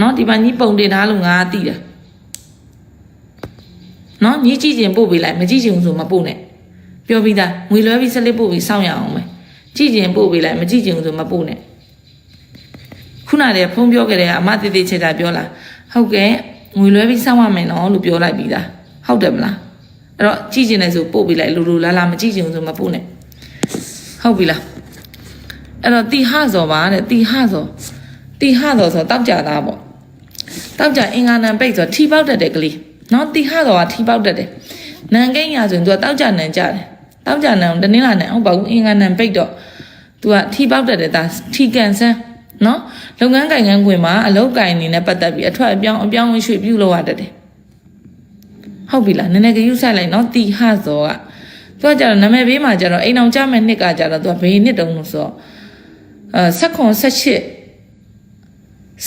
နော်ဒီမှာညီပုံတင်ထားလို့ငါသိတယ်နော်ညီကြည့်ခြင်းပို့ပေးလိုက်မကြည့်ခြင်းဆိုမပို့နဲ့ပြောပြီးသားငွေလွှဲပြီးဆက်လက်ပို့ပြီးစောင့်ရအောင်မယ်ကြည့်ခြင်းပို့ပေးလိုက်မကြည့်ခြင်းဆိုမပို့နဲ့ခုနတည်းဖုန်းပြောခဲ့တဲ့အမတေးသေးချေတာပြောလာဟုတ်ကဲ့ငွေလွှဲပြီးစောင့်ရမယ်နော်လို့ပြောလိုက်ပြီးသားဟုတ်တယ်မလားအဲ့တော့ကြည့်ခြင်းနဲ့ဆိုပို့ပေးလိုက်လူလူလာလာမကြည့်ခြင်းဆိုမပို့နဲ့ဟုတ်ပြီလားအဲ့တော့တီဟဇော်ပါတဲ့တီဟဇော်တီဟဇော်ဆိုတောက်ကြသားပေါ့ တောက်ကြအင်္ဂါနံပိတ်ဆိုထီပေါက်တတ်တယ်ကလေးနော်တီဟတော်ကထီပေါက်တတ်တယ်နံကိန်းရဆိုရင်သူကတောက်ကြနံကြတယ်တောက်ကြနံတနင်္လာနံဟုတ်ပါဘူးအင်္ဂါနံပိတ်တော့သူကထီပေါက်တတ်တယ်ဒါထီကန်ဆန်းနော်လုပ်ငန်းကိုင်ငန်းခွင်မှာအလုပ်ကိုင်အနေနဲ့ပတ်သက်ပြီးအထွက်အပြောင်းအပြောင်းအရွှေ့ပြုလုပ်ရတတ်တယ်ဟုတ်ပြီလားနည်းနည်းကယူဆိုင်လိုက်နော်တီဟဆိုကသူကကြတော့နာမည်ပေးမှာကြတော့အိမ်အောင်ကြမဲ့နှစ်ကကြတော့သူကဘေးနှစ်တုံးလို့ဆိုတော့အဲဆက်ခွန်ဆက်ချစ်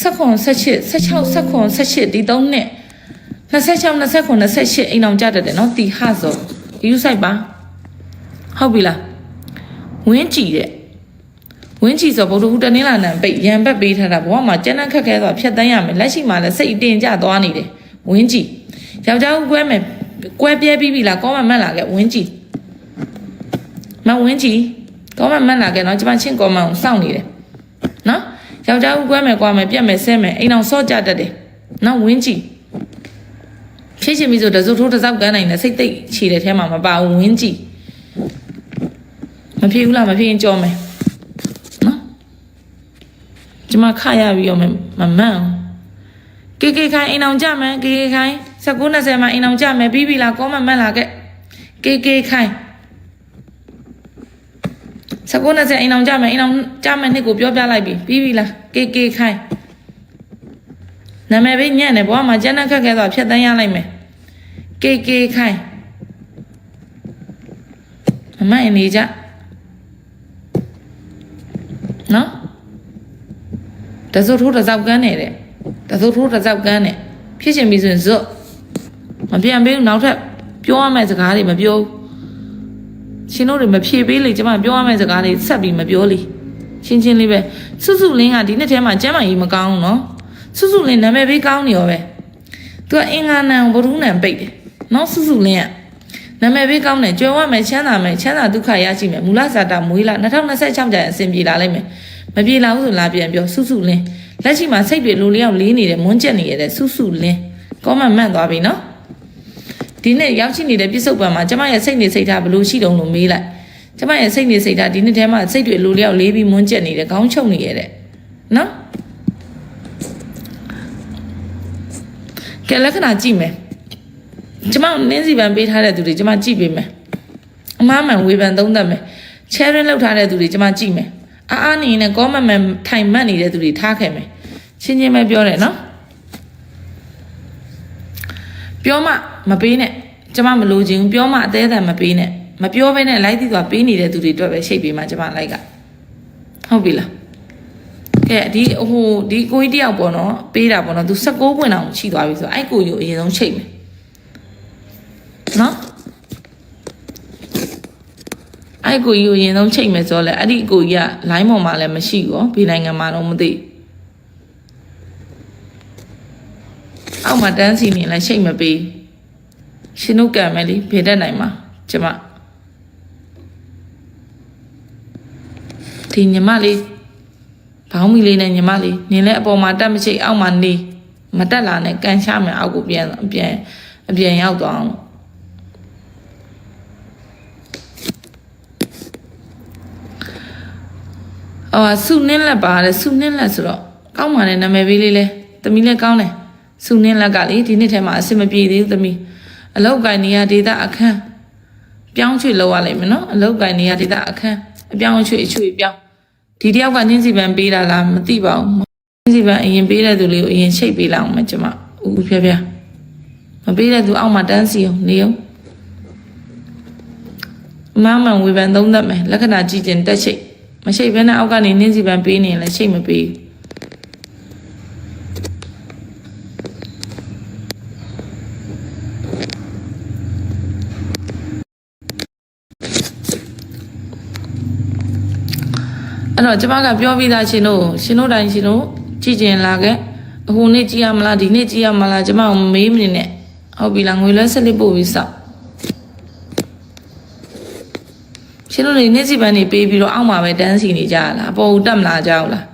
16 18 16 16 18ဒီ3နှစ်26 29 28အိမ်အောင်ကြတတ်တယ်နော်တီဟဆိုယူဆိုင်ပါဟုတ်ပြီလားဝင်းကြည့်တဲ့ဝင်းကြည့်ဆိုဗုဒ္ဓဟူးတနင်္လာနံပိတ်ရံဘက်ပေးထားတာဘဝမှာကျန်းတန်းခက်ခဲဆိုတာဖြတ်တန်းရမယ်လက်ရှိမှာလည်းစိတ်အတင်ကြသွားနေတယ်ဝင်းကြည့်ယောက်ျားဦးကွဲမယ်ကွဲပြဲပြီးပြီလားကောမမတ်လာခဲ့ဝင်းကြည့်မဝင်းကြည့်ကောမမတ်လာခဲ့နော်ကျမချင်းကောမန်ကိုစောင့်နေတယ်နော် ယောက်ျားဦးကွဲမယ်ကွာမယ်ပြက်မယ်ဆဲမယ်အိမ်အောင်စော့ကြတတ်တယ်နော်ဝင်းကြည့်ဖြစ်ချင်ပြီဆိုတစုထိုးတစ်စောက်ကန်းနိုင်တဲ့စိတ်သိပ်ခြေတဲ့ထဲမှာမပါဘူးဝင်းကြည့်မဖြစ်ဘူးလားမဖြစ်ရင်ကြောမယ်နော်ကျမခရပြီးရောမမမှန်အောင်ကေကေခိုင်အိမ်အောင်ကြမယ်ကေကေခိုင်19 20မှာအိမ်အောင်ကြမယ်ပြီးပြီလားကောမမတ်လာခဲ့ကေကေခိုင် 19 20အိမ်အောင်ကြမယ်အိမ်အောင်ကြမယ်နှစ်ကိုပြောပြလိုက်ပြီပြီးပြီလားကေကေခိုင်နာမည်ပဲညံ့တယ်ဘဝမှာကျန်းတဲ့ခက်ခဲသွားဖြတ်တန်းရလိုက်မယ်ကေကေခိုင်အမအနေကြနော်တစိုးထိုးတစ်စောက်ကန်းနေတဲ့တစိုးထိုးတစ်စောက်ကန်းနေဖြစ်ရှင်ပြီဆိုရင်ဇွတ်မပြန်ပေးဘူးနောက်ထပ်ပြောရမယ့်စကားတွေမပြောဘူး ရှင်တို့တွေမဖြေပေးလေကျမပြောရမယ့်စကားတွေဆက်ပြီးမပြောလေချင်းချင်းလေးပဲစုစုလင်းကဒီနှစ်ထဲမှာကျမ်းမာရေးမကောင်းဘူးနော်စုစုလင်းနာမည်ပေးကောင်းနေရောပဲသူကအင်္ဂါနံဘုရုနံပိတ်တယ်နော်စုစုလင်းကနာမည်ပေးကောင်းတယ်ကြွယ်ဝမယ်ချမ်းသာမယ်ချမ်းသာဒုက္ခရရှိမယ်မူလဇာတာမွေးလာ2026ကျရင်အဆင်ပြေလာလိမ့်မယ်မပြေလာဘူးဆိုလာပြန်ပြောစုစုလင်းလက်ရှိမှာစိတ်တွေလိုလျောက်လေးနေတယ်မွန်းကျက်နေရတဲ့စုစုလင်းကောမန့်မှန်သွားပြီနော် ဒီနေ့ရောက်ရှိနေတဲ့ပြစ္ဆုတ်ပံမှာကျမရဲ့စိတ်နေစိတ်ထားဘယ်လိုရှိတုံးလို့မေးလိုက်ကျမရဲ့စိတ်နေစိတ်ထားဒီနေ့ထဲမှာစိတ်တွေလိုလျောက်လေးပြီးမွန်းကျက်နေတယ်ခေါင်းချုပ်နေရတဲ့နော်ကဲလက္ခဏာကြည့်မယ်ကျမနင်းစီပံပေးထားတဲ့သူတွေကျမကြည့်ပေးမယ်အမှားမှန်ဝေဖန်သုံးသပ်မယ် sharing လုပ်ထားတဲ့သူတွေကျမကြည့်မယ်အားအားနေနဲ့ comment မှန်ထိုင်မှတ်နေတဲ့သူတွေထားခဲ့မယ်ချင်းချင်းပဲပြောတယ်နော်ပြောမှ မပေးနဲ့ကျမမလိုချင်ဘူးပြောမှအသေးအံမပေးနဲ့မပြောဘဲနဲ့လိုက်သီးသွားပေးနေတဲ့သူတွေအတွက်ပဲရှိတ်ပေးမှကျမလိုက်ကဟုတ်ပြီလားကဲဒီဟိုဒီကိုကြီးတယောက်ပေါ့နော်ပေးတာပေါ့နော်သူ16ပွင့်အောင်ချိသွားပြီဆိုတော့အဲ့ကိုကြီးကိုအရင်ဆုံးချိတ်မယ်နော်အဲ့ကိုကြီးကိုအရင်ဆုံးချိတ်မယ်ဆိုတော့လေအဲ့ဒီကိုကြီးကလိုင်းပေါ်မှာလည်းမရှိဘူးဘေးနိုင်ငံမှာတော့မသိဘူးအောက်မှာတန်းစီနေလဲရှိတ်မပေး ရှင်တို့ကံမယ်လေဖေတတ်နိုင်မှာကျမဒီညီမလေးဘောင်းမီလေးနဲ့ညီမလေးနင်လည်းအပေါ်မှာတက်မချိတ်အောက်မှာနေမတက်လာနဲ့ကန်ချမယ်အောက်ကိုပြန်ပြန်အပြန်ရောက်သွားအောင်အော်စုနင်းလက်ပါတဲ့စုနင်းလက်ဆိုတော့ကောင်းပါနဲ့နာမည်ပေးလေးလဲသမီးလည်းကောင်းတယ်စုနင်းလက်ကလေဒီနှစ်ထဲမှာအဆင်မပြေသေးဘူးသမီး အလောက်ကိုင်းနေရဒေတာအခန်းပြောင်းရွှေ့လောက်ရလိမ့်မယ်နော်အလောက်ကိုင်းနေရဒေတာအခန်းအပြောင်းရွှေ့အရွှေ့ပြောင်းဒီတယောက်ကညင်းစီပန်ပေးတာလားမသိပါဘူးညင်းစီပန်အရင်ပေးတဲ့သူလေးကိုအရင်ချိတ်ပေးလိုက်အောင်မကျမဦးဦးဖျက်ဖျက်မပေးတဲ့သူအောက်မှာတန်းစီအောင်နေအောင်မမန်ဝေဖန်သုံးသပ်မယ်လက္ခဏာကြည့်ခြင်းတက်ချိတ်မချိတ်ဘဲနဲ့အောက်ကနေနင်းစီပန်ပေးနေရင်လည်းချိတ်မပေးဘူး အဲ့တော့ကျမကပြောပြီးသားရှင်တို့ရှင်တို့တိုင်းရှင်တို့ကြည်ကျင်လာခဲ့ဟိုနေ့ကြည့်ရမလားဒီနေ့ကြည့်ရမလားကျမကိုမေးမနေနဲ့ဟုတ်ပြီလားငွေလွှဲဆက်လက်ပို့ပြီးစောက်ရှင်တို့တွေနေ့စီပန်းနေပေးပြီးတော့အောက်မှာပဲတန်းစီနေကြရလားအပေါ်ကိုတက်မလာကြဘူးလား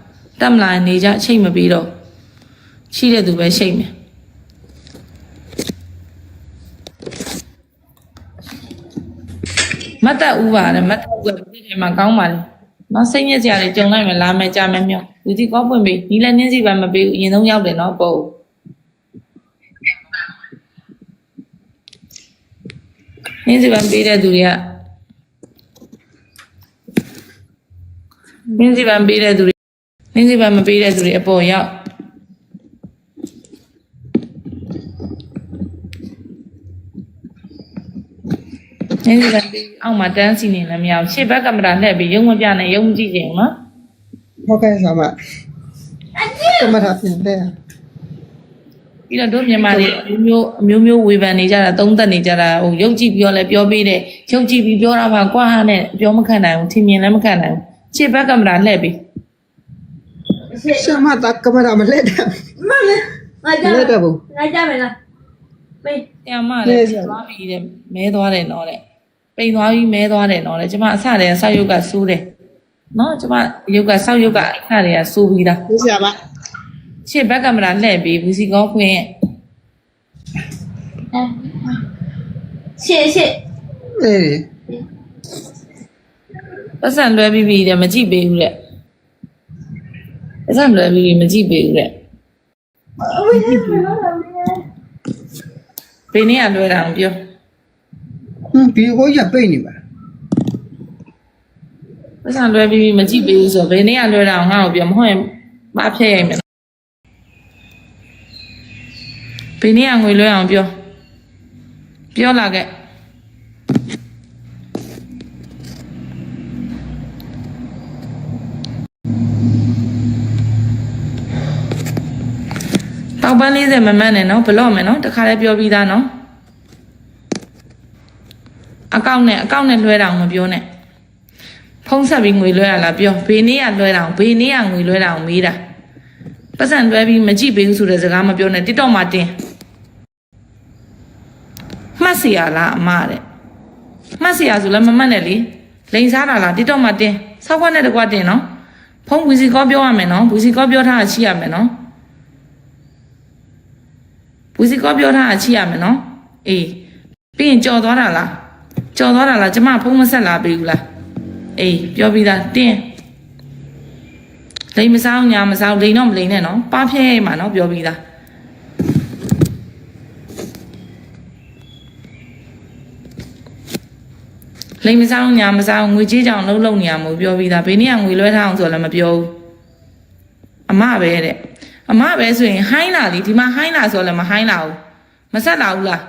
တက်မလာရင်နေကြအချိန်မပြီးတော့ရှိတဲ့သူပဲရှိတ်မယ်မတ်တက်ဦးပါတယ်မတ်တက်ဦးကဒီထဲမှာကောင်းပါတယ် နော်စိတ်ညစ်စရာတွေကြုံလိုက်မယ်လာမယ်ကြာမယ်မြောလူစီကောပွင့်ပြီနီးလည်းနင်းစီပန်းမပေးဘူးအရင်ဆုံးရောက်တယ်နော်ပေါ့နင်းစီပန်းပေးတဲ့သူတွေကနင်းစီပန်းပေးတဲ့သူတွေနင်းစီပန်းမပေးတဲ့သူတွေအပေါ်ရောက် နင်းစီပန်းပေးအောက်မှာတန်းစီနေလည်းမရဘူးရှေ့ဘက်ကင်မရာလှည့်ပြီးရုံမပြနဲ့ရုံမကြည့်ချင်ဘူးနော်ဟုတ်ကဲ့ဆရာမကမ္မထာပြန်တဲ့ပြီးတော့တို့မြန်မာတွေအမျိုးမျိုးအမျိုးမျိုးဝေဖန်နေကြတာသုံးသက်နေကြတာဟိုရုပ်ကြည့်ပြောလဲပြောပေးတယ်ရုပ်ကြည့်ပြီးပြောတာပါကွာနဲ့ပြောမခံနိုင်ဘူးထင်မြင်လည်းမခံနိုင်ဘူးရှေ့ဘက်ကင်မရာလှည့်ပြီးဆရာမတကမ္မထာမလက်တယ်မမငါကြမလက်တော့ဘူးငါကြမယ်လားမေးတရားမလည်းသွားပြီးတဲ့မဲသွားတယ်နော်တဲ့ ပိန်သွားပြီးမဲသွားတယ်နော်တဲ့ကျမအစတည်းကဆောက်ရုပ်ကစိုးတယ်နော်ကျမရုပ်ကဆောက်ရုပ်ကအစတည်းကစိုးပြီးသားဆရာမရှေ့ဘက်ကင်မရာလှည့်ပြီးဝီစီကောခွင်းရဲ့ရှေ့ရှေ့အေးပတ်စံလွဲပြီးပြီးတဲ့မကြည့်ပေးဘူးတဲ့ပတ်စံလွဲပြီးပြီးမကြည့်ပေးဘူးတဲ့ဘယ်နည်းကလွဲတာအောင်ပြော ဟင်းဒီကိုရပိတ်နေပါပတ်စံလွဲပြီးပြီးမကြည့်ပေးဘူးဆိုတော့ဘယ်နည်းကလွဲတာအောင်ငါ့ကိုပြောမဟုတ်ရင်မဖျက်ရိုက်မယ်နော်ဘယ်နည်းကငွေလွဲအောင်ပြောပြောလာခဲ့တောက်ပန်း40မမန်းနဲ့နော်ဘလော့မယ်နော်တခါလဲပြောပြီးသားနော် အကောင့်နဲ့အကောင့်နဲ့လွှဲတာအောင်မပြောနဲ့ဖုံးဆက်ပြီးငွေလွှဲရလားပြောဘေးနေ့ကလွှဲတာအောင်ဘေးနေ့ကငွေလွှဲတာအောင်မေးတာပတ်စံလွှဲပြီးမကြည့်ပေးဘူးဆိုတဲ့စကားမပြောနဲ့ TikTok မှာတင်မှတ်စီရလားအမတဲ့မှတ်စီရဆိုလည်းမမှတ်နဲ့လေလိန်စားတာလား TikTok မှာတင်စောက်ခွက်နဲ့တကွတင်နော်ဖုံးဝီစီကောပြောရမယ်နော်ဝီစီကောပြောထားတာရှိရမယ်နော်ဘူးစီကောပြောထားတာချိရမယ်နော်အေးပြီးရင်ကြော်သွားတာလား ကြော်သွားတာလားကျမဖုံးမဆက်လာပြီဘူးလားအေးပြောပြီးသားတင်းလိန်မစားအောင်ညာမစားအောင်လိန်တော့မလိန်နဲ့နော်ပါဖျဲရိုက်မှာနော်ပြောပြီးသားလိန်မစားအောင်ညာမစားအောင်ငွေကြေးကြောင်လှုပ်လှုပ်နေရမို့ပြောပြီးသားဘေးနေ့ကငွေလွှဲထားအောင်ဆိုလည်းမပြောဘူးအမပဲတဲ့အမပဲဆိုရင်ဟိုင်းလာလीဒီမှာဟိုင်းလာဆိုလည်းမဟိုင်းလာဘူးမဆက်လာဘူးလား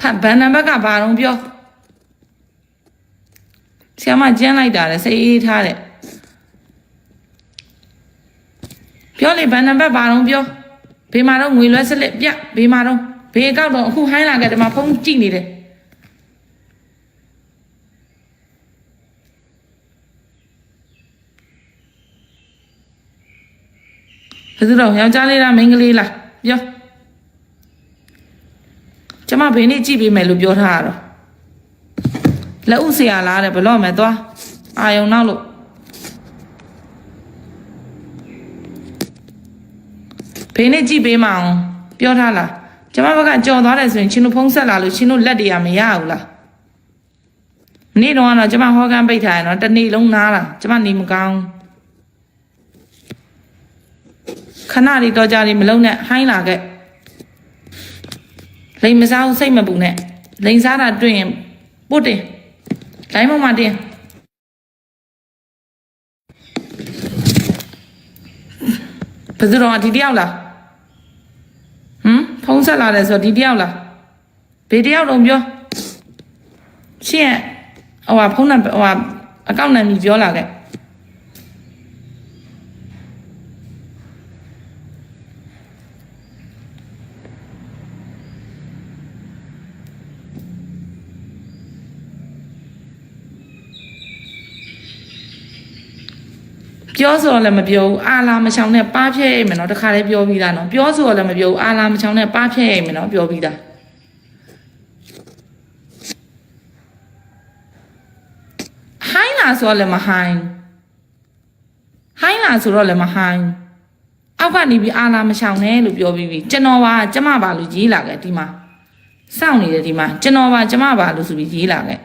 ဖတ်ဘန်နံဘက်ကဘာတော့ပြော ဆရာမကျန်းလိုက်တာလေစိတ်အေးထားတယ်ပြောလေဘန်နံဘက်ဘာတော့ပြောဘေးမှာတော့ငွေလွှဲစလစ်ပြဘေးမှာတော့ဘေးအကောက်တော့အခုဟိုင်းလာခဲ့တယ်မှာဖုန်းကြည့်နေတယ်ဘယ်သူတော့ယောက်ျားလေးလားမိန်းကလေးလားပြောကျမဘေးနေ့ကြည့်ပေးမယ်လို့ပြောထားရတော့ လက်ဥဆရာလားတဲ့ဘယ်တော့မှသွားအာယုံနောက်လို့ဘေးနေ့ကြည့်ပေးမအောင်ပြောထားလားကျမဘက်ကကြော်သွားတယ်ဆိုရင်ချင်းတို့ဖုံးဆက်လာလို့ချင်းတို့လက်တွေကမရဘူးလားမနေ့တော့ကတော့ကျမဟောကန်းပိတ်ထားရတော့တနေ့လုံးနားတာကျမနေမကောင်းဘူးခဏလေးတော့ကြလေးမလုံးနဲ့ဟိုင်းလာခဲ့လိန်မစားဘူးစိတ်မပူနဲ့လိန်စားတာတွေ့ရင်ပုတ်တင် လိုင်းမမတင်ဘယ်သူတော့ဒီတယောက်လားဟမ်ဖုံးဆက်လာတယ်ဆိုတော့ဒီတယောက်လားဘယ်တယောက်တော့ပြောရှင့်ဟိုဟာဖုန်းနံပါတ်ဟိုဟာအကောင့်နံပါတ်ပြောလာခဲ့ ပြောဆိုတော့လည်းမပြောဘူးအာလာမချောင်နဲ့ပါဖြဲ့ရမယ်နော်တခါလေးပြောပြီးသားနော်ပြောဆိုတော့လည်းမပြောဘူးအာလာမချောင်နဲ့ပါဖြဲ့ရမယ်နော်ပြောပြီးသားဟိုင်းလာဆိုတော့လည်းမဟိုင်းဟိုင်းလာဆိုတော့လည်းမဟိုင်းအောက်ကနေပြီးအာလာမချောင်နဲ့လို့ပြောပြီးပြီကျွန်တော်ပါကျမပါလို့ရေးလာခဲ့ဒီမှာစောင့်နေတယ်ဒီမှာကျွန်တော်ပါကျမပါလို့ဆိုပြီးရေးလာခဲ့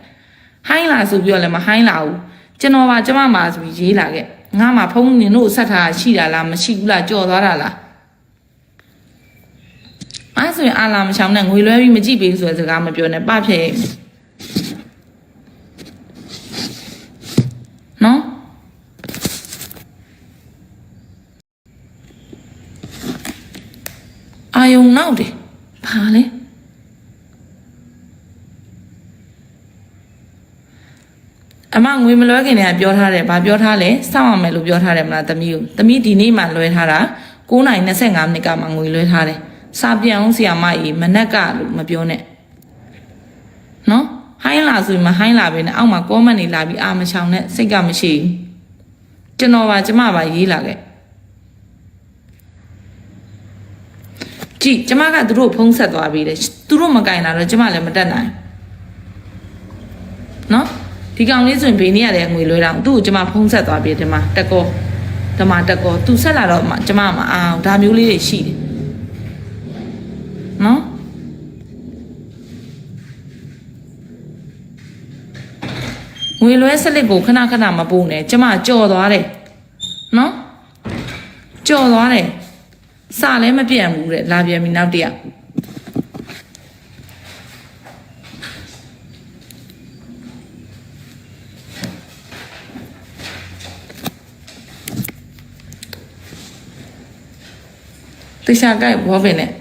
ဟိုင်းလာဆိုပြီးတော့လည်းမဟိုင်းလာဘူးကျွန်တော်ပါကျမပါဆိုပြီးရေးလာခဲ့ ငါမှဖုန်းနင်တို့ဆက်ထားရှိတာလားမရှိဘူးလားကြော်သွားတာလားအဲ့ဆိုရင်အာလာမချောင်နဲ့ငွေလွှဲပြီးမကြည့်ပေးဘူးဆိုတဲ့စကားမပြောနဲ့ပဖြဲနော်အာယုံနောက်တယ်ဘာလဲ အမငွေမလွှဲခင်တည်းကပြောထားတယ်ဘာပြောထားလဲစောင့်ရမယ်လို့ပြောထားတယ်မလားသမီးကိုသမီးဒီနေ့မှလွှဲထားတာ9:25မိနစ်ကမှငွေလွှဲထားတယ်စာပြန်အောင်ဆရာမကြီးမနက်ကလို့မပြောနဲ့နော်ဟိုင်းလာဆိုရင်မဟိုင်းလာပဲနဲ့အောက်မှာ comment တွေလာပြီးအာမချောင်နဲ့စိတ်ကမရှိဘူးကျွန်တော်ပါကျမပါရေးလာခဲ့ကြည့်ကျမကသူတို့ဖုံးဆက်သွားပြီတဲ့သူတို့မကင်လာတော့ကျမလည်းမတက်နိုင်နော် ဒီကောင်လေးဆိုရင်ဘေးနေရတဲ့ငွေလွှဲတာသူ့ကိုကျမဖုံးဆက်သွားပြီဒီမှာတက်ကောဒီမှာတက်ကောသူဆက်လာတော့မှကျမမအောင်ဒါမျိုးလေးတွေရှိတယ်နော်ငွေလွှဲစလစ်ကိုခဏခဏမပုံနဲ့ကျမကြော်သွားတယ်နော်ကြော်သွားတယ်စလည်းမပြတ်ဘူးတဲ့လာပြန်ပြီနောက်တရ တခြားကြိုက်ဘောပင်နဲ့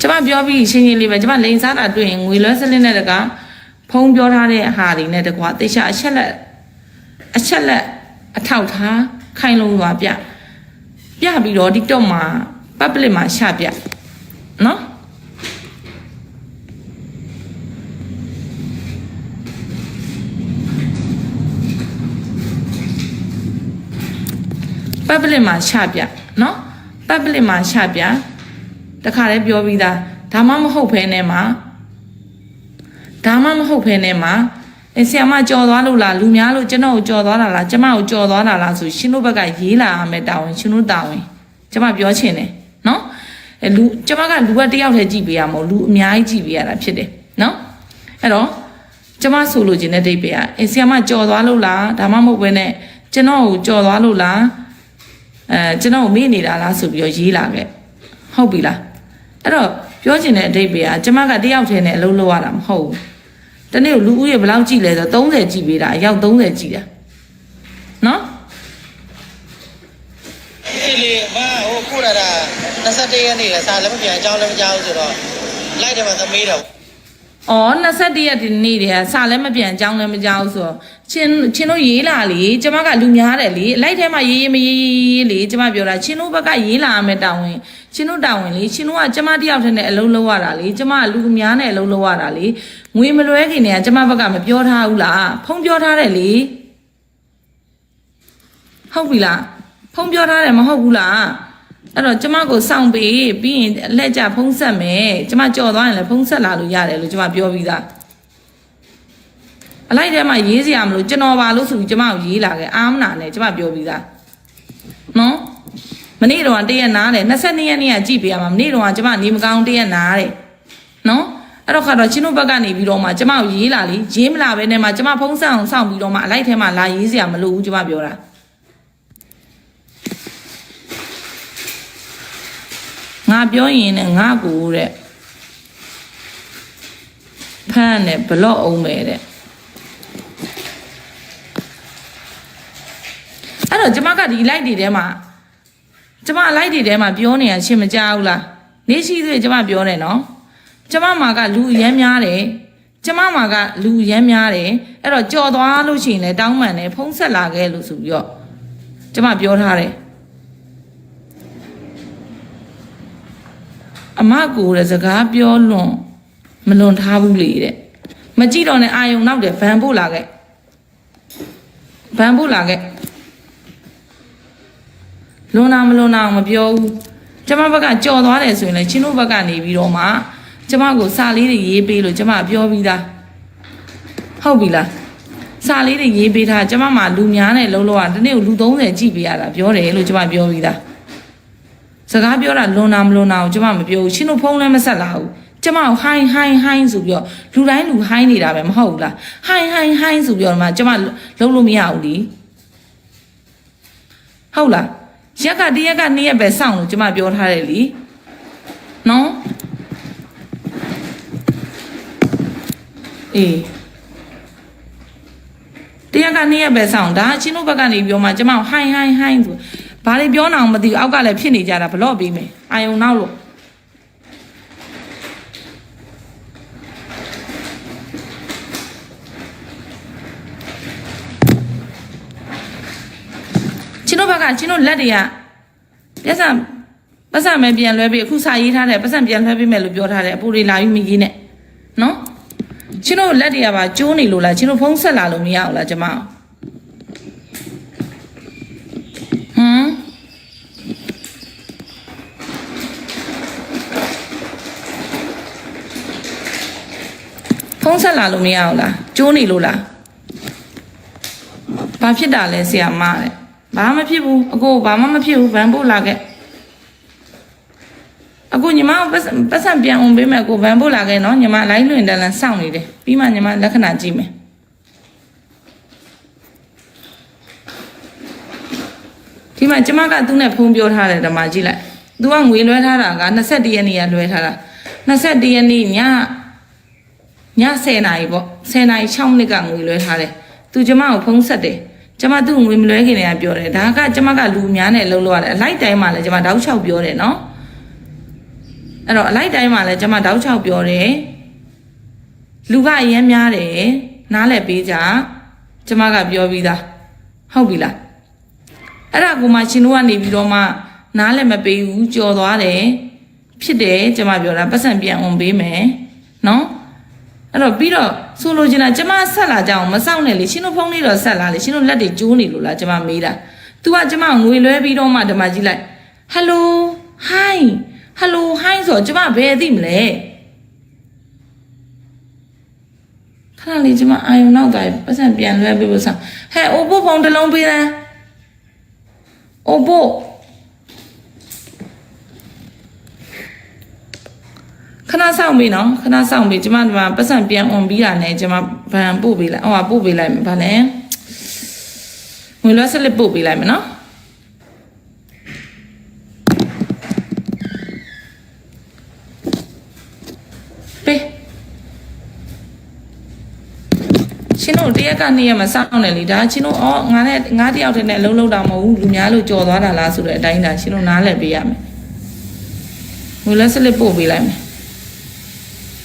ကျမပြောပြီးရှင်းရှင်းလေးပဲကျမလိန်စားတာတွေ့ရင်ငွေလွှဲစလစ်နဲ့တကဖုံးပြောထားတဲ့ဟာတွေနဲ့တကွာတခြားအချက်လက်အချက်လက်အထောက်ထားခိုင်လုံစွာပြပြပြီးတော့ TikTok မှာ public မှာရှပြနော်ပတ်ပလစ်မှာချပြနော်ပတ်ပ လစ်မှာချပြတခါလေးပြောပြီးသားဒါမှမဟုတ်ဖဲနဲ့မှာဒါမှမဟုတ်ဖဲနဲ့မှာအဲဆီယမကြော်သွားလို့လားလူများလို့ကျွန်တော်ကိုကြော်သွားတာလားကျမကိုကြော်သွားတာလားဆိုရှင်တို့ဘက်ကရေးလာရမယ်တာဝန်ရှင်တို့တာဝန်ကျမပြောချင်တယ်နော်အဲလူကျမကလူကတယောက်တည်းကြည့်ပေးရမဟုတ်လူအများကြီးကြည့်ပေးရတာဖြစ်တယ်နော်အဲ့တော့ကျမဆိုလိုချင်တဲ့ဒိတ်ပဲอ่ะအဲဆီယမကြော်သွားလို့လားဒါမှမဟုတ်ဘဲနဲ့ကျွန်တော်ကိုကြော်သွားလို့လား အဲကျွန်တော်မေ့နေတာလားဆိုပြီးတော့ရေးလာခဲ့ဟုတ်ပြီလားအဲ့တော့ပြောချင်တဲ့အဓိပ္ပာယ်ကကျမကတယောက်တည်းနဲ့အလုပ်လုပ်ရတာမဟုတ်ဘူးတနေ့ကိုလူဦးရေဘယ်လောက်ကြည့်လဲဆိုတော့30ကြည့်ပေးတာအယောက်30ကြည့်တာနော်ဒီလေမဟိုခုရတာ21ရက်နေ့လဲစာလည်းမပြန်အကြောင်းလည်းမကြောက်ဆိုတော့လိုက်တယ်မှာသမီးတော့ အော်21ရက်ဒီနေ့တည်းကစလည်းမပြန်အကြောင်းလည်းမကြောက်ဆိုတော့ချင်းချင်းတို့ရေးလာလေကျမကလူများတယ်လေလိုက်ထဲမှာရေးရေးမရေးရေးလေကျမပြောတာချင်းတို့ဘက်ကရေးလာရမယ်တောင်းဝင်ချင်းတို့တောင်းဝင်လေချင်းတို့ကကျမတယောက်တည်းနဲ့အလုံးလုံးရတာလေကျမကလူအများနဲ့အလုံးလုံးရတာလေငွေမလွဲခင်တည်းကကျမဘက်ကမပြောထားဘူးလားဖုံးပြောထားတယ်လေဟုတ်ပြီလားဖုံးပြောထားတယ်မဟုတ်ဘူးလား အဲ့တော့ကျမကိုစောင့်ပေးပြီးရင်အလက်ကြဖုံးဆက်မယ်ကျမကြော်သွားရင်လည်းဖုံးဆက်လာလို့ရတယ်လို့ကျမပြောပြီးသားအလိုက်ထဲမှာရေးစရာမလို့ကျွန်တော်ပါလို့ဆိုပြီးကျမကိုရေးလာခဲ့အာမနာနဲ့ကျမပြောပြီးသားနော်မနေ့တော့တရက်နားတယ်22ရက်နေ့ကကြည့်ပေးရမှာမနေ့တော့ကျမနေမကောင်းတရက်နားတယ်နော်အဲ့တော့ခါတော့ချင်းတို့ဘက်ကနေပြီးတော့မှကျမကိုရေးလာလीရေးမလာပဲနဲ့မှကျမဖုံးဆက်အောင်စောင့်ပြီးတော့မှအလိုက်ထဲမှာလာရေးစရာမလိုဘူးကျမပြောတာ ငါပြောရင်နဲ့ငါကိုတဲ့ဖမ်းနဲ့ဘလော့အောင်မယ်တဲ့အဲ့တော့ကျမကဒီ light တွေထဲမှာကျမ light တွေထဲမှာပြောနေရရှင်းမကြောက်ဘူးလားနေရှိသေးကျမပြောနေနော်ကျမမှာကလူအရမ်းများတယ်ကျမမှာကလူအရမ်းများတယ်အဲ့တော့ကြော်သွားလို့ရှိရင်လည်းတောင်းပန်တယ်ဖုံးဆက်လာခဲ့လို့ဆိုပြီးတော့ကျမပြောထားတယ် အမကိုတဲ့စကားပြောလွန်မလွန်ထားဘူးလေတဲ့မကြည့်တော့နဲ့အာယုံနောက်တယ်ဗန်ပို့လာခဲ့ဗန်ပို့လာခဲ့လွန်နာမလွန်နာအောင်မပြောဘူးကျမဘက်ကကြော်သွားတယ်ဆိုရင်လည်းချင်းတို့ဘက်ကနေပြီးတော့မှကျမကိုစာလေးတွေရေးပေးလို့ကျမပြောပြီးသားဟုတ်ပြီလားစာလေးတွေရေးပေးထားကျမမှာလူများနဲ့လုံးလုံးကတနေ့ကိုလူ30ကြည့်ပေးရတာပြောတယ်လို့ကျမပြောပြီးသား စကားပြောတာလွန်နာမလွန်နာအောင်ကျမမပြောဘူးချင်းတို့ဖုန်းလည်းမဆက်လာဘူးကျမကိုဟိုင်းဟိုင်းဟိုင်းဆိုပြီးတော့လူတိုင်းလူဟိုင်းနေတာပဲမဟုတ်ဘူးလားဟိုင်းဟိုင်းဟိုင်းဆိုပြီးတော့မှကျမလုံးလို့မရဘူးလीဟုတ်လားရက်ကတရက်ကနှစ်ရက်ပဲစောင့်လို့ကျမပြောထားတယ်လीနော်အေးတရက်ကနှစ်ရက်ပဲစောင့်ဒါချင်းတို့ဘက်ကနေပြောမှကျမဟိုင်းဟိုင်းဟိုင်းဆို ဘာတွေပြောနေအောင်မသိဘူးအောက်ကလည်းဖြစ်နေကြတာဘလော့ပေးမယ်အာယုံနောက်လို့ချင်းတို့ဘက်ကချင်းတို့လက်တွေကပတ်စံပတ်စံမပြန်လွှဲပြီးအခုစာရေးထားတယ်ပတ်စံပြန်လွှဲပေးမယ်လို့ပြောထားတယ်အပူတွေလာပြီးမကြီးနဲ့နော်ချင်းတို့လက်တွေကပါကျိုးနေလို့လားချင်းတို့ဖုံးဆက်လာလို့မရဘူးလားကျမ ဖုံးဆက်လာလို့မရဘူးလားကျိုးနေလို့လားဘာဖြစ်တာလဲဆရာမတဲ့ဘာမှမဖြစ်ဘူးအကိုဘာမှမဖြစ်ဘူးဗန်ပို့လာခဲ့အခုညီမကိုပတ်စံပတ်စံပြန်အောင်ပေးမယ်ကိုဗန်ပို့လာခဲ့နော်ညီမလိုင်းလွင်တန်လန်စောင့်နေတယ်ပြီးမှညီမလက္ခဏာကြည့်မယ်ဒီမှာကျမကသူ့နဲ့ဖုန်းပြောထားတယ်ဓမ္မကြည့်လိုက်သူကငွေလွှဲထားတာက21ရက်နေ့ကလွှဲထားတာ21ရက်နေ့ညည 10နာရီပေါ့10နာရီ6မိနစ်ကငွေလွှဲထားတယ်သူကျမကိုဖုန်းဆက်တယ်ကျမသူ့ငွေမလွှဲခင်တည်းကပြောတယ်ဒါကကျမကလူများနဲ့လှုပ်လို့ရတယ်အလိုက်တိုင်းမှာလည်းကျမတောက်ချောက်ပြောတယ်နော်အဲ့တော့အလိုက်တိုင်းမှာလည်းကျမတောက်ချောက်ပြောတယ်လူကအရင်များတယ်နားလည်ပေးကြကျမကပြောပြီးသားဟုတ်ပြီလားအဲ့ဒါကိုမှရှင်တို့ကနေပြီးတော့မှနားလည်မပေးဘူးကြော်သွားတယ်ဖြစ်တယ်ကျမပြောတာပတ်စံပြန်အောင်ပေးမယ်နော် အဲ့တော့ပြီးတော့ဆိုလိုချင်တာကျမဆက်လာကြအောင်မစောင့်နဲ့လေရှင်တို့ဖုန်းလေးတော့ဆက်လာလေရှင်တို့လက်တွေကျိုးနေလို့လားကျမမေးတာ तू ကကျမငွေလွှဲပြီးတော့မှဓမ္မကြီးလိုက်ဟယ်လိုဟိုင်းဟယ်လိုဟိုင်းဆိုတော့ကျမဘယ်သိမလဲခဏလေးကျမအာယုံနောက်တိုင်းပတ်စံပြန်လွှဲပြီးလို့ဆောင်းဟဲ့အိုဘိုဖုန်းတစ်လုံးပေးလားအိုဘို ခဏဆောင်ပြီနော်ခဏဆောင်ပြီကျမဒီမှာပတ်စံပြန်អွန်ပြီးတာနဲ့ကျမဗန်ပို့ပေးလိုက်ဟိုဟာပို့ပေးလိုက်မယ်ဗာလဲငွေလွှဲဆက်လက်ပို့ပေးလိုက်မယ်နော်ပေးရှင်တို့တရက်ကနေရမစောင့်နဲ့လေဒါရှင်တို့အော်ငါနဲ့ငါတယောက်တည်းနဲ့အလုံးလုံးတာမဟုတ်ဘူးလူများလို့ကြော်သွားတာလားဆိုတဲ့အတိုင်းဒါရှင်တို့နားလည်ပေးရမယ်ငွေလွှဲဆက်လက်ပို့ပေးလိုက်မယ်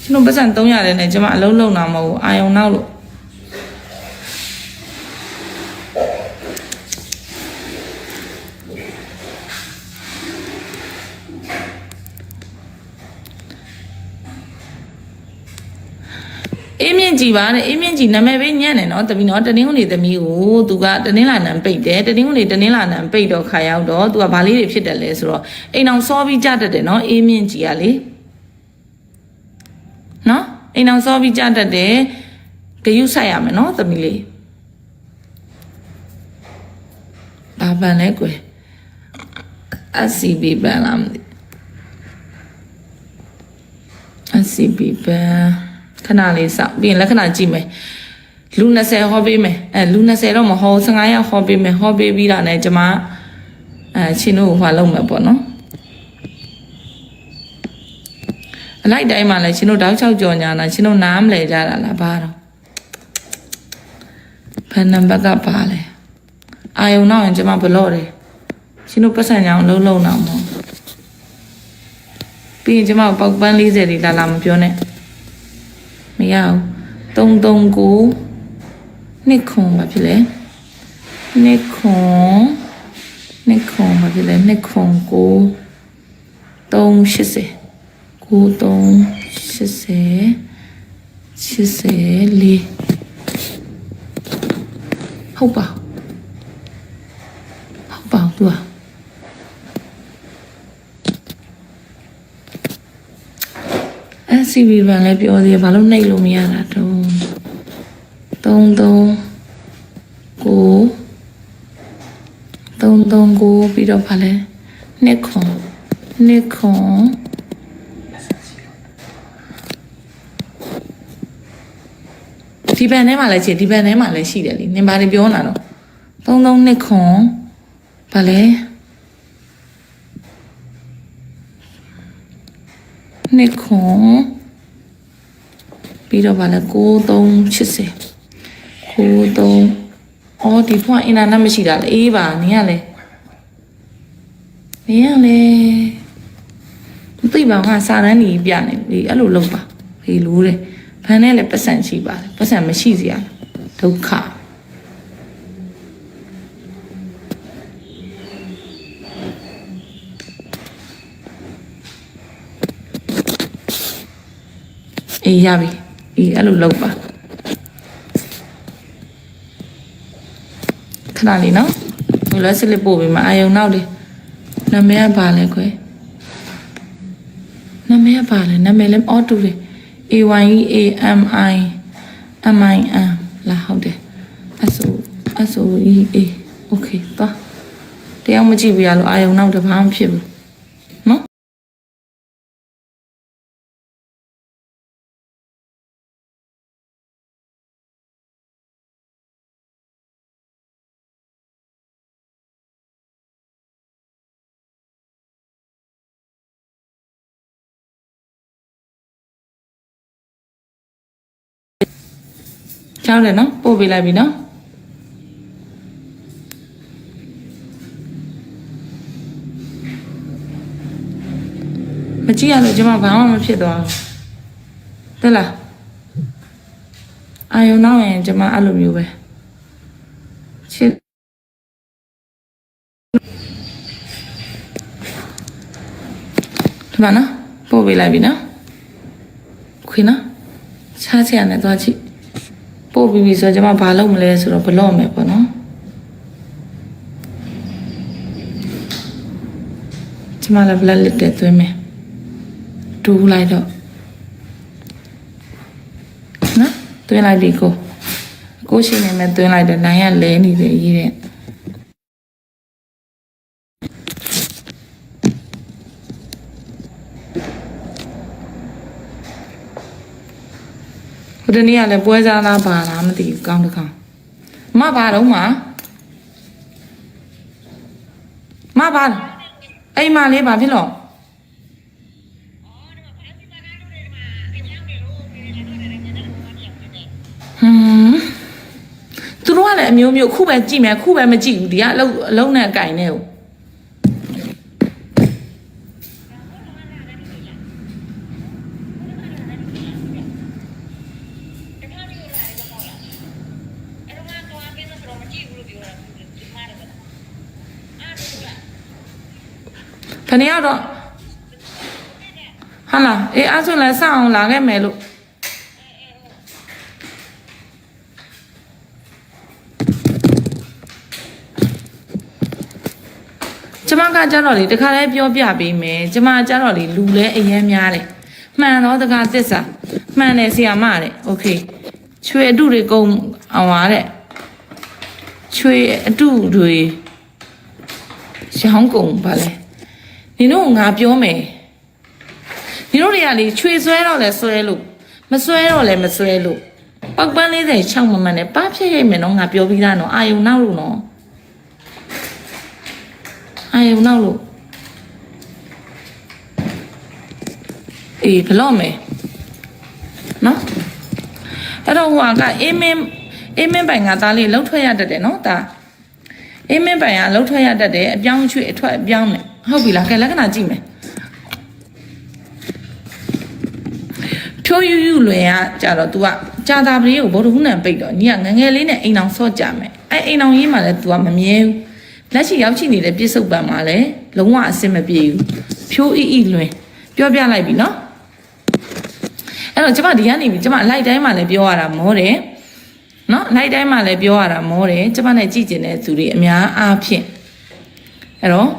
ကျွန်တော်ပတ်စံ300နဲ့ကျွန်မအလုံးလုံးတာမဟုတ်ဘူးအာယုံနောက်လို့အေးမြင့်ကြည်ပါတဲ့အေးမြင့်ကြည်နာမည်ပဲညံ့တယ်နော်တမီနော်တနင်္ဂနွေသမီးကိုသူကတနင်္လာနံပိတ်တယ်တနင်္ဂနွေတနင်္လာနံပိတ်တော့ခါရောက်တော့သူကဘာလေးတွေဖြစ်တယ်လဲဆိုတော့အိမ်အောင်စောပြီးကြတတ်တယ်နော်အေးမြင့်ကြည်ကလေ နော်အိမ်အောင်စောပြီးကြတတ်တယ်ဂယုဆိုင်ရမယ်နော်သမီးလေးဘာပန်လဲကွယ် SCB ပန်လားမသိ SCB ပန်ခဏလေးစောင့်ပြီးရင်လက္ခဏာကြည့်မယ်လူ20ဟောပေးမယ်အဲလူ20တော့မဟော15ရောက်ဟောပေးမယ်ဟောပေးပြီးတာနဲ့ကျမအဲချင်းတို့ဟောလုံးမယ်ပေါ့နော် အ လိုက်တိုင်းမှာလည်းရှင်တို့တောက်ချောက်ကြော်ညာနာရှင်တို့နားမလဲကြတာလားဘာတော့ဘယ်နံပါတ်ကပါလဲအာယုံနောက်ရင်ကျွန်မဘလော့တယ်ရှင်တို့ပတ်စံညာအောင်လုံးလုံးအောင်မဟုတ်ပြီးရင်ကျွန်မပေါက်ပန်း40လေးလာလာမပြောနဲ့မရဘူး339နှစ်ခွန်ဘာဖြစ်လဲနှစ်ခွန်နှစ်ခွန်ဘာဖြစ်လဲနှစ်ခွန်ကို380 93 80 84ဟုတ်ပါဟုတ်ပါသူอ่ะအဲ CV ဘန်လည်းပြောသေးတယ်ဘာလို့နှိပ်လို့မရတာတုံး33 9 33 9ပြီးတော့ဗာလဲ2ခွန်2ခွန် ဒီဘန်ထဲမှာလည်းရှိဒီဘန်ထဲမှာလည်းရှိတယ်လीနင်ဘာတွေပြောနေတာတော့တုံးတုံးနှစ်ခွန်ဗာလဲနှစ်ခွန်ပြီးတော့ဗာလဲ9380 93အော်ဒီဖွင့်အင်တာနက်မရှိတာလေအေးပါနင်ကလေနင်ကလေမသိပါဘူးငါစာတန်းကြီးပြနေပြီအဲ့လိုလုပ်ပါဖေးလို့တဲ့ ဘန်နဲ့လည်းပတ်စံရှိပါတယ်ပတ်စံမရှိစရာဒုက္ခအေးရပြီအေးအဲ့လိုလုပ်ပါခဏလေးနော်ဘယ်လိုစလစ်ပို့ပြီးမှအာယုံနောက်လေးနာမည်ကဘာလဲခွဲနာမည်ကဘာလဲနာမည်လည်းအော်တူတယ် A Y E A M I M I N လာဟုတ်တယ် S O S O E A Okay သွားတရားမကြည့်ပြရလို့အာယုံနောက်တဘာမှမဖြစ်ဘူး ကြောက်တယ်နော်ပို့ပေးလိုက်ပြီနော်မကြည့်ရလို့ကျမဘာမှမဖြစ်သွားဘူးတက်လားအာယုံနောက်ရင်ကျမအဲ့လိုမျိုးပဲချစ်ဒီမှာနော်ပို့ပေးလိုက်ပြီနော်ခွေနော်ချားချရနဲ့သွားကြည့် ပို့ပြီးပြီဆိုတော့ကျွန်မဘာလုပ်မလဲဆိုတော့ဘလော့မယ်ပေါ့နော်ကျွန်မလည်းဘလက်လက်တဲ့သွင်းမယ်တူလိုက်တော့နော်သွင်းလိုက်ပြီကိုကိုရှိနေမဲ့သွင်းလိုက်တော့နိုင်ရလဲနေတယ်ရေးတဲ့ ဟိုတနေ့ကလည်းပွဲစားလားပါလားမသိဘူးကောင်းတစ်ကောင်မပါတော့မမပါအိမ်မလေးပါဖြစ်လို့ဟမ်သူတို့ကလည်းအမျိုးမျိုးခုပဲကြည့်မယ်ခုပဲမကြည့်ဘူးဒီကအလုံးအလုံးနဲ့အကင်နဲ့ကို ခဏရောက်တော့ဟာလားအေးအဲ့ဆိုလည်းစအောင်လာခဲ့မယ်လို့ကျမကကြတော့လေတခါလဲပြောပြပေးမယ်ကျမကြတော့လေလူလဲအရင်များတယ်မှန်တော့တကားသစ္စာမှန်တယ်ဆီယာမတဲ့โอเคချွေအတုတွေကုန်အောင်ပါတဲ့ချွေအတုတွေရောင်းကုန်ပါလဲ နင်တို့ကငါပြောမယ်နင်တို့တွေကလေချွေဆွဲတော့လဲဆွဲလို့မဆွဲတော့လဲမဆွဲလို့ပောက်ပန်း46မမှန်နဲ့ပါဖြစ်ရိပ်မယ်နော်ငါပြောပြီးသားနော်အာယုံနောက်လို့နော်အာယုံနောက်လို့အေးဘလော့မယ်နော်အဲ့တော့ဟိုကအေးမင်းအေးမင်းပိုင်ကသားလေးလှုပ်ထွက်ရတတ်တယ်နော်ဒါ အေးမင်းပိုင်ကလှုပ်ထွက်ရတတ်တယ်အပြောင်းအရွှေ့အထွက်အပြောင်းနဲ့ဟုတ်ပြီလားကဲလက္ခဏာကြည့်မယ်ဖြိုးယူယူလွင်ကကြတော့ तू ကကြာတာပလေးကိုဘောဓဟုနံပိတ်တော့ညီကငငယ်လေးနဲ့အိမ်အောင်ဆော့ကြမယ်အဲ့အိမ်အောင်ရေးမှလည်း तू ကမမြဲဘူးလက်ရှိရောက်ရှိနေတဲ့ပြစ္ဆုတ်ပံမှာလည်းလုံးဝအဆင်မပြေဘူးဖြိုးအီအီလွင်ပြောပြလိုက်ပြီနော်အဲ့တော့ကျမဒီကနေပြီကျမအလိုက်တိုင်းမှာလည်းပြောရတာမောတယ် နော်အလိုက်တိုင်းမှာလည်းပြောရတာမောတယ်ကျမနဲ့ကြည့်ကျင်တဲ့သူတွေအများအားဖြင့်အဲ့တော့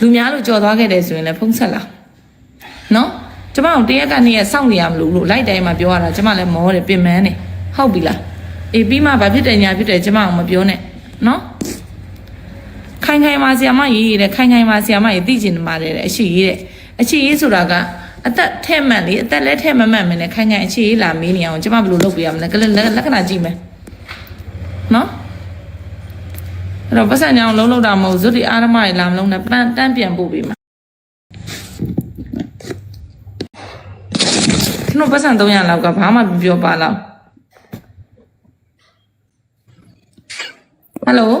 လူများလို့ကြော်သွားခဲ့တယ်ဆိုရင်လည်းဖုံးဆက်လာနော်ကျမတို့တရက်ကနေရစောင့်နေရမလို့လို့လိုက်တိုင်းမှာပြောရတာကျမလည်းမောတယ်ပြင်မန်းနေဟုတ်ပြီလားအေးပြီးမှဘာဖြစ်တယ်ညာဖြစ်တယ်ကျမအောင်မပြောနဲ့နော်ခိုင်ခိုင်ပါဆီယမရေးရတဲ့ခိုင်ခိုင်ပါဆီယမရေးသိကျင်နေပါတယ်တဲ့အရှိရေးတဲ့အရှိရေးဆိုတာက အသက်ထဲ့မှန်လေအသက်လည်းထဲ့မမှန်မနဲ့ခိုင်ခိုင်အရှိရေးလာမေးနေအောင်ကျမဘယ်လိုလုပ်ပြရမလဲကလလက္ခဏာကြည့်မယ်နော်အဲ့တော့ပတ်စံညောင်လုံးလုံးတာမဟုတ်ဇွတ်ဒီအာရမတွေလာမလုံးနဲ့ပန်းတန်းပြန်ပို့ပေးမှာကျွန်တော်ပတ်စံ300လောက်ကဘာမှမပြောပါလောက်ဟယ်လို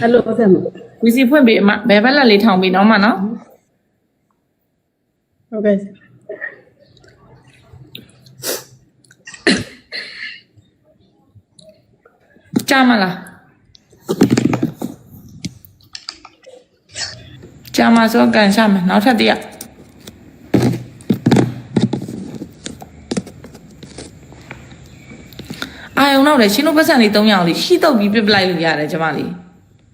အဲ့လိုပတ်သက်မှာဝီစီဖွင့်ပေးအမဘယ်ဘက်လက်လေးထောင်ပေးတော့မနော် ဟုတ်ကဲ့ကြားမလားကြားမဆိုကန်ရှာမယ်နောက်ထပ်တည်းရအာယုံတော့လေရှင်းလို့ပတ်စံလေး300လေးရှိတော့ပြီးပြစ်ပလိုက်လို့ရတယ်ကျမလေး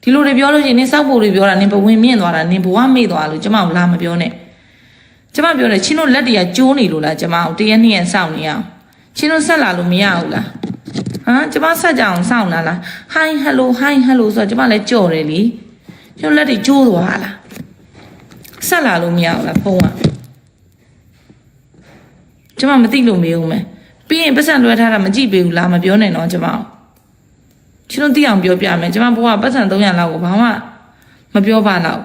ဒီလိုတွေပြောလို့ရှိရင်နင်စောက်ဖို့တွေပြောတာနင်ဘဝင်မြင့်သွားတာနင်ဘဝမေ့သွားလို့ကျမကိုလာမပြောနဲ့ ကျမပြောတယ်ချင်းတို့လက်တရကျိုးနေလို့လားကျမကိုတရက်နှစ်ရက်စောင့်နေရအောင်ချင်းတို့ဆက်လာလို့မရဘူးလားဟမ်ကျမဆက်ကြအောင်စောင့်လာလားဟိုင်းဟယ်လိုဟိုင်းဟယ်လိုဆိုတော့ကျမလည်းကြော်တယ်လीကျုပ်လက်တွေကျိုးသွားလားဆက်လာလို့မရဘူးလားဖုန်းကကျမမသိလို့မေးဦးမယ်ပြီးရင်ပတ်စံလွှဲထားတာမကြည့်ပေးဘူးလားမပြောနဲ့တော့ကျမချင်းတို့သိအောင်ပြောပြမယ်ကျမဘဝပတ်စံ300လောက်ကိုဘာမှမပြောပါတော့